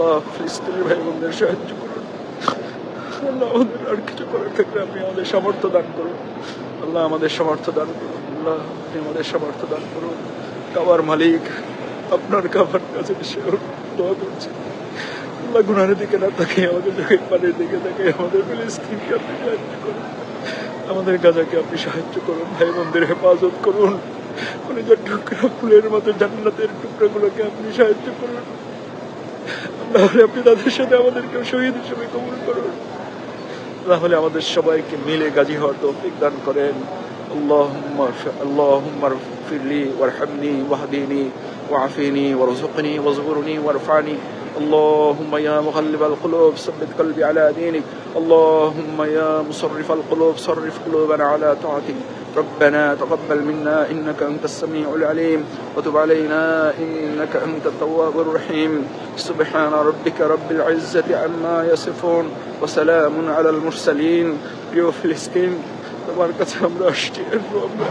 আল্লাহ ফিলিস্তিনের ভাই বোনদের সাহায্য করুন আল্লাহ আমাদের আর কিছু করার থাকলে আপনি আমাদের সামর্থ্য দান করুন। আল্লাহ আমাদের সামর্থ্য দান করুন। আল্লাহ আপনি আমাদের সামর্থ্য দান করুন। কাবার মালিক, আপনার কাবার কাছে দোয়া করছি। আল্লাহ গুনারের দিকে না তাকে আমাদের চোখের পানির দিকে তাকে আমাদের ফিলিস্তিনকে আপনি সাহায্য করুন। আমাদের গাজাকে আপনি সাহায্য করুন, ভাই বোনদের হেফাজত করুন। কলিজার টুকরা ফুলের মতো জান্নাতের টুকরাগুলোকে আপনি সাহায্য করুন। তাহলে আপনি তাদের সাথে আমাদেরকেও শহীদ হিসেবে কবুল করুন তাহলে আমাদের সবাইকে মিলে গাজী হওয়ার তৌফিক দান করেন اللهم اللهم اغفر لي وارحمني واهدني وعافني وارزقني واصبرني وارفعني اللهم يا مغلب القلوب ثبت قلبي على دينك اللهم يا مصرف القلوب صرف قلوبنا على طاعتك ربنا تقبل منا انك انت السميع العليم وتب علينا انك انت التواب الرحيم سبحان ربك رب العزه عما يصفون وسلام على المرسلين প্রিয় ফিলিস্তিন তোমার কাছে আমরা আসছি আমরা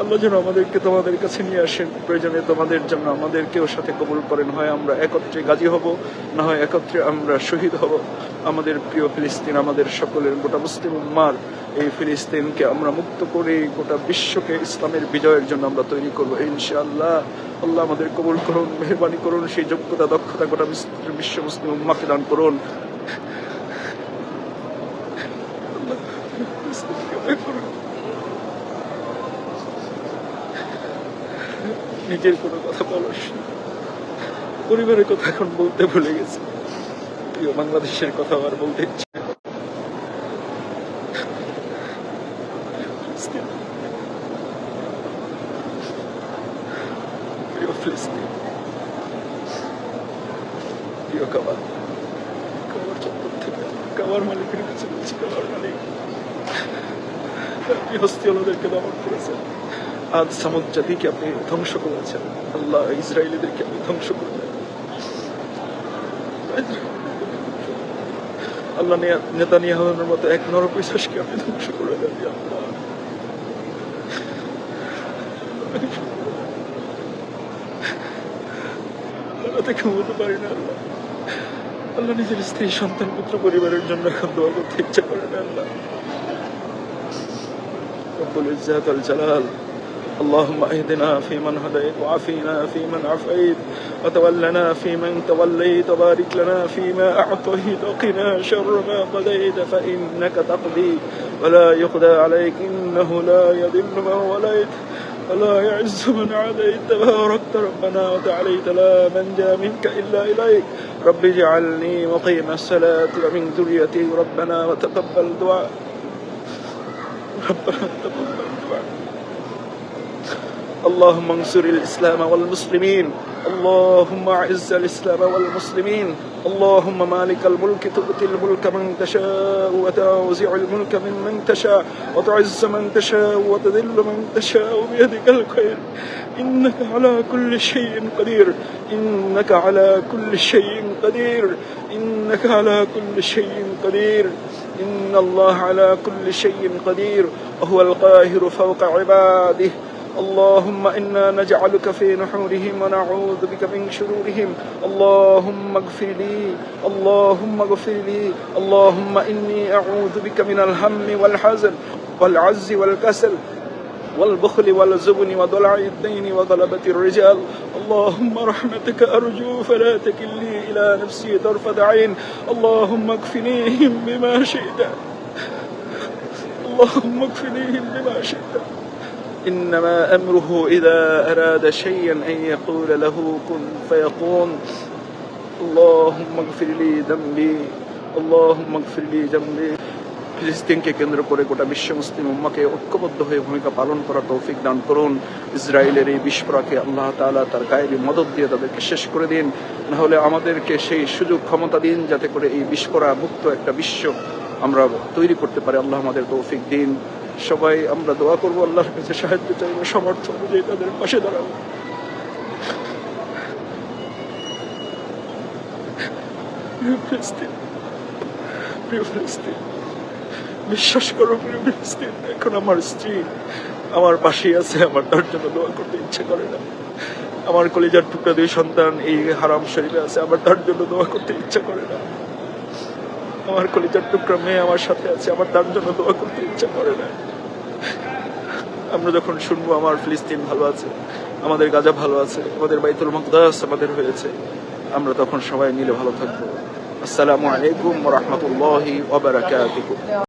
আল্লাহ যেন আমাদেরকে তোমাদের কাছে নিয়ে আসেন প্রয়োজনে তোমাদের জন্য আমাদেরকেও সাথে কবুল করেন হয় আমরা একত্রে গাজী হব না হয় একত্রে আমরা শহীদ হব আমাদের প্রিয় ফিলিস্তিন আমাদের সকলের গোটা মুসলিম উম্মার এই ফিলিস্তিনকে আমরা মুক্ত করে গোটা বিশ্বকে ইসলামের বিজয়ের জন্য আমরা তৈরি করব, ইনশাআল্লাহ। আল্লাহ আমাদের কবুল করুন, মেহরবানি করুন, সেই যোগ্যতা, দক্ষতা গোটা বিশ্ব মুসলিম উম্মাকে দান করুন। নিজের কোনো কথা বলার পরিবারের কথা এখন বলতে ভুলে গেছি। বাংলাদেশের কথা আর বলতে ইচ্ছে নেই। ফিলিস্তিন। ফিলিস্তিন প্রিয় কাবার কাবার চত্বর থেকে কাবার মালিকের কাছে বলছি কাবার মালিক আপনি হস্তিয়ালদেরকে দমন করেছেন আজ সামুদ জাতিকে আপনি ধ্বংস করেছেন আল্লাহ ইসরায়েলিদেরকে আপনি ধ্বংস করে দেন আল্লাহ নেতা নিয়াহনের মতো এক নরপিশাসকে আপনি ধ্বংস করে দেন আল্লাহ। থেকে বলতে পারি না আল্লাহ আল্লাহ নিজের স্ত্রী সন্তান পুত্র পরিবারের জন্য এখন দোয়া করতে ইচ্ছা করে না আল্লাহ رب العزة والجلال اللهم اهدنا فيمن هديت وعافينا فيمن عافيت وتولنا فيمن توليت وبارك لنا فيما أعطيت وقنا شر ما قضيت فإنك تقضي ولا يقضى عليك إنه لا يذل من وليت ولا يعز من عاديت تباركت ربنا وتعاليت لا منجا منك إلا إليك. رب اجعلني مقيم الصلاة ومن ذريتي ربنا وتقبل دعاء. ربنا تقبل دعاء. اللهم انصر الإسلام والمسلمين. اللهم أعز الإسلام والمسلمين. اللهم مالك الملك تؤتي الملك من تشاء وتنزع الملك ممن تشاء وتعز من تشاء وتذل من تشاء بيدك الخير. إنك على كل شيء قدير. إنك على كل شيء قدير. إنك على كل شيء قدير. إن الله على كل شيء قدير. وهو القاهر فوق عباده. اللهم إنا نجعلك في نحورهم ونعوذ بك من شرورهم. اللهم اغفر لي. اللهم اغفر لي. اللهم إني أعوذ بك من الهم والحزن والعز والكسل والبخل والزبن وضلع الدين وغلبة الرجال. اللهم رحمتك أرجو فلا تكلني إلى نفسي طرفة عين. اللهم اكفنيهم بما شئت. اللهم اكفنيهم بما شئت. إنما أمره إذا أراد شيئا أن يقول له كن فيكون اللهم اغفر لي ذنبي اللهم اغفر لي ذنبي ফিলিস্তিনকে কেন্দ্র করে গোটা বিশ্ব মুসলিম উম্মাকে ঐক্যবদ্ধ হয়ে ভূমিকা পালন করার তৌফিক দান করুন ইসরায়েলের এই বিস্ফোরাকে আল্লাহ তাআলা তার গায়েবী মদত দিয়ে তাদেরকে শেষ করে দিন না হলে আমাদেরকে সেই সুযোগ ক্ষমতা দিন যাতে করে এই বিস্ফোরা মুক্ত একটা বিশ্ব আমরা তৈরি করতে পারি আল্লাহ আমাদের তৌফিক দিন সবাই আমরা দোয়া করব, আল্লাহর কাছে সাহায্য চাইব সমর্থ অনুযায়ী তাদের পাশে দাঁড়াবো। বিশ্বাস করো এখন আমার স্ত্রী আমার পাশেই আছে, আমার তার জন্য দোয়া করতে ইচ্ছে করে না। আমার কলিজার টুকরা দুই সন্তান এই হারাম শরীরে আছে, আমার তার জন্য দোয়া করতে ইচ্ছা করে না। আমার কলিজার টুকরা মেয়ে আমার সাথে আছে, আমার তার জন্য দোয়া করতে ইচ্ছা করে না। আমরা যখন শুনব আমার ফিলিস্তিন ভালো আছে, আমাদের গাজা ভালো আছে, আমাদের বাইতুল মকদাস আমাদের হয়েছে, আমরা তখন সবাই মিলে ভালো থাকব। আসসালামু আলাইকুম রহমতুল্লাহি